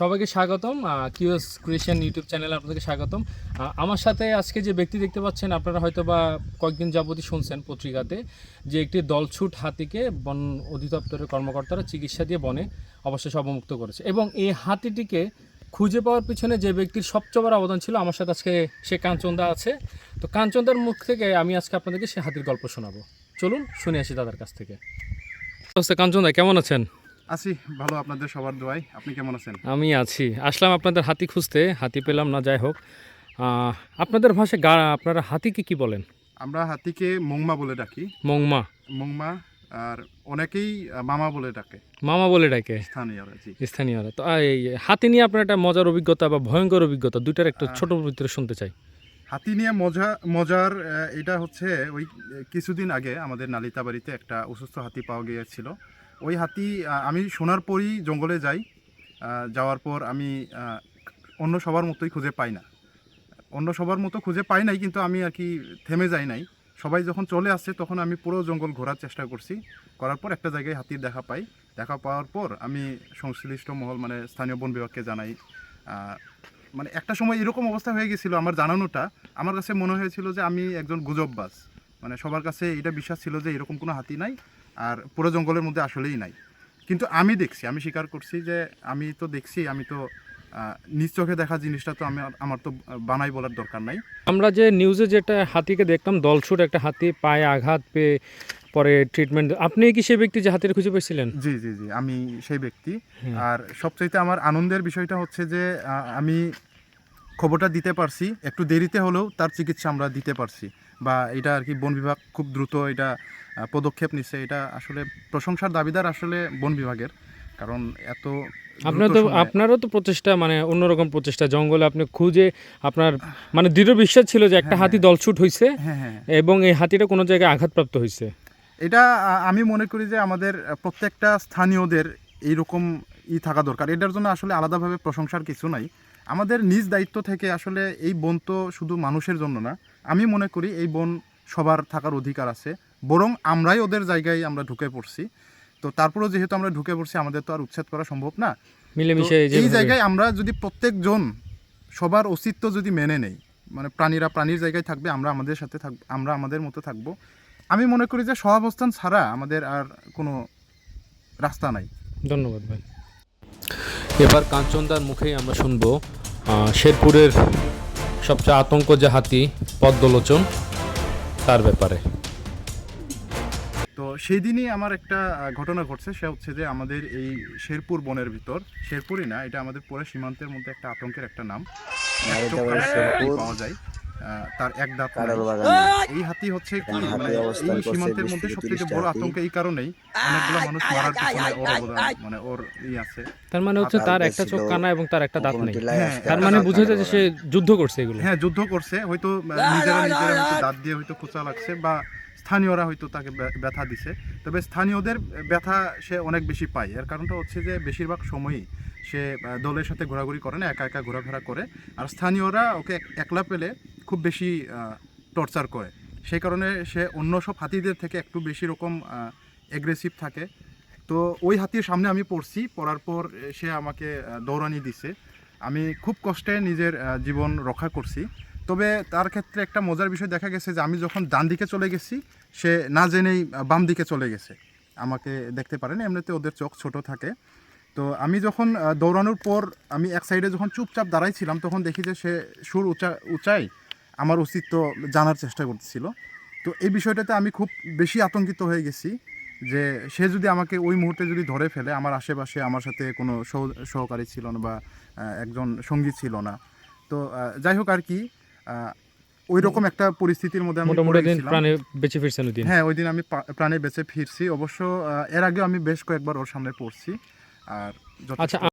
সবাইকে স্বাগতম। QS creation YouTube চ্যানেলে আপনাদেরকে স্বাগতম। আমার সাথে আজকে যে ব্যক্তি দেখতে পাচ্ছেন, আপনারা হয়তো বা কয়েকদিন যাবতই শুনছেন পত্রিকাতে, যে একটি দলছুট হাতিকে বন অধিদপ্তরের কর্মকর্তারা চিকিৎসা দিয়ে বনে অবশেষে অবমুক্ত করেছে। এবং এই হাতিটিকে খুঁজে পাওয়ার পিছনে যে ব্যক্তির সবচেয়ে বড় অবদান ছিল, আমার সাথে আজকে সে কাঞ্চনদা আছে। তো কাঞ্চনদার মুখ থেকে আমি আজকে আপনাদেরকে সে হাতির গল্প শোনাবো। চলুন, শুনে আসি দাদার কাছ থেকে। কাঞ্চনদা, কেমন আছেন? আছি ভালো আপনাদের সবার দোয়াই আপনি কেমন আছেন? আমি আছি। আসলাম আপনাদের হাতি খুঁজতে হাতি পেলাম না যাই হোক। আপনাদের ভাষায় গা আপনারা হাতিকে কি বলেন? আমরা হাতিকে মংমা বলে ডাকি। মংমা। মংমা আর অনেকেই মামা বলে ডাকে। মামা বলে ডাকে? স্থানীয়রা জি। স্থানীয়রা। তো এই হাতি নিয়ে আপনার একটা মজার অভিজ্ঞতা বা ভয়ঙ্কর অভিজ্ঞতা দুইটার একটা ছোট ভিতরে শুনতে চাই। হাতি নিয়ে মজা মজার এটা হচ্ছে ওই কিছুদিন আগে আমাদের নালিতাবাড়িতে একটা অসুস্থ হাতি পাওয়া গিয়েছিল। ওই হাতি আমি শোনার পরই জঙ্গলে যাই যাওয়ার পর আমি অন্য সবার মতোই খুঁজে পাই না। অন্য সবার মতো খুঁজে পাই নাই, কিন্তু আমি আর কি থেমে যাই নাই। সবাই যখন চলে আসছে, তখন আমি পুরো জঙ্গল ঘোরার চেষ্টা করছি। করার পর একটা জায়গায় হাতির দেখা পাই। দেখা পাওয়ার পর আমি সংশ্লিষ্ট মহল মানে স্থানীয় বন বিভাগকে জানাই। মানে একটা সময় এরকম অবস্থা হয়ে গেছিল আমার জানানোটা। আমার কাছে মনে হয়েছিল যে আমি একজন গুজববাজ। মানে সবার কাছে এটা বিশ্বাস ছিল যে এরকম কোনো হাতি নাই। আর পুরো জঙ্গলের মধ্যে আসলেই নাই। কিন্তু আমি দেখছি আমি স্বীকার করছি যে আমি তো দেখছি আমি তো নিজ চোখে দেখা জিনিসটা তো আমি আমার তো বানাই বলার দরকার নাই। আমরা যে নিউজে যেটা হাতিকে দেখলাম দলছুট একটা হাতি পায়ে আঘাত পেয়ে পরে ট্রিটমেন্ট আপনি কি সেই ব্যক্তি যে হাতির খুঁজে পেয়েছিলেন? জি জি জি আমি সেই ব্যক্তি। আর সবচাইতে আমার আনন্দের বিষয়টা হচ্ছে যে আমি খবরটা দিতে পারছি একটু দেরিতে হলেও তার চিকিৎসা আমরা দিতে পারছি। বা এটা আর কি বন বিভাগ খুব দ্রুত এটা পদক্ষেপ নিচ্ছে। এটা আসলে প্রশংসার দাবিদার আসলে বন বিভাগের কারণ এত আপনার তো আপনারও তো প্রচেষ্টা মানে অন্যরকম প্রচেষ্টা। জঙ্গলে আপনি খুঁজে আপনার মানে দৃঢ় বিশ্বাস ছিল যে একটা হ্যাঁ, হাতি দলছুট হয়েছে হ্যাঁ হ্যাঁ। এবং এই হাতিটা কোনো জায়গায় আঘাতপ্রাপ্ত হয়েছে এটা আমি মনে করি যে আমাদের প্রত্যেকটা স্থানীয়দের এইরকম ই থাকা দরকার। এটার জন্য আসলে আলাদাভাবে প্রশংসার কিছু নাই। আমাদের নিজ দায়িত্ব থেকে আসলে এই বন তো শুধু মানুষের জন্য না আমি মনে করি এই বন সবার থাকার অধিকার আছে বরং আমরাই ওদের জায়গায় আমরা ঢুকে পড়ছি। তো তারপরেও যেহেতু আমরা ঢুকে পড়ছি আমাদের তো আর উচ্ছেদ করা সম্ভব না। মিলেমিশে এই জায়গায় আমরা যদি প্রত্যেকজন সবার অস্তিত্ব যদি মেনে নেই মানে প্রাণীরা প্রাণীর জায়গায় থাকবে আমরা আমাদের সাথে থাকব আমরা আমাদের মতো থাকব আমি মনে করি যে সহাবস্থান ছাড়া আমাদের আর কোনো রাস্তা নাই। ধন্যবাদ ভাই। এবার কাঞ্চনদার মুখেই আমরা শুনব শেরপুরের সবচেয়ে আতঙ্ক যে হাতি পদ্মলোচন তার ব্যাপারে। তো সেই দিনই আমার একটা ঘটনা ঘটছে। সে হচ্ছে যে আমাদের এই শেরপুর বনের ভিতর। শেরপুরই না এটা আমাদের পুরো সীমান্তের মধ্যে একটা আতঙ্কের একটা নাম। পাওয়া যায়। তার এক দাঁত এই হাতি হচ্ছে কি? মানে এই সীমান্তের মধ্যে সবথেকে বড় আতঙ্ক এই কারণেই অনেকগুলো মানুষ মারার পিছনে ওর অবদান মানে ওর ই আছে। তার মানে হচ্ছে তার একটা চোখ কানা এবং তার একটা দাঁত নেই। হ্যাঁ, তার মানে বুঝে যায় যে সে যুদ্ধ করছে এগুলো। হ্যাঁ যুদ্ধ করছে হয়তো নিজেরা নিজেরা হয়তো দাঁত দিয়ে হয়তো খোঁচা লাগছে বা স্থানীয়রা হয়তো তাকে ব্য- ব্যথা দিছে। তবে স্থানীয়দের ব্যথা সে অনেক বেশি পায়। এর কারণটা হচ্ছে যে বেশিরভাগ সময়ই সে দলের সাথে ঘোরাঘুরি করে না, একা একা ঘোরাফেরা করে। আর স্থানীয়রা ওকে একলা পেলে খুব বেশি টর্চার করে। সেই কারণে সে অন্য সব হাতিদের থেকে একটু বেশি রকম অ্যাগ্রেসিভ থাকে। তো ওই হাতির সামনে আমি পড়ছি, পড়ার পর সে আমাকে দৌড়ানি দিছে। আমি খুব কষ্টে নিজের জীবন রক্ষা করছি। তবে তার ক্ষেত্রে একটা মজার বিষয় দেখা গেছে যে, আমি যখন ডান দিকে চলে গেছি, সে না জেনেই বাম দিকে চলে গেছে। আমাকে দেখতে পারেন, এমনিতে ওদের চোখ ছোট থাকে। তো আমি যখন দৌড়ানোর পর আমি এক সাইডে যখন চুপচাপ দাঁড়াইছিলাম তখন দেখি যে সে সুর উঁচা উঁচাই আমার অস্তিত্ব জানার চেষ্টা করতেছিল। তো এই বিষয়টাতে আমি খুব বেশি আতঙ্কিত হয়ে গেছি যে সে যদি আমাকে ওই মুহূর্তে যদি ধরে ফেলে আমার আশেপাশে আমার সাথে কোনো সহ- সহকারী ছিল না বা একজন সঙ্গী ছিল না। তো যাই হোক আর কি ওই রকম একটা পরিস্থিতির মধ্যে আমি। প্রাণে বেঁচে ফিরছেন হ্যাঁ ওই দিন আমি প্রাণে বেঁচে ফিরছি। অবশ্য এর আগেও আমি বেশ কয়েকবার ওর সামনে পড়ছি। আর আচ্ছা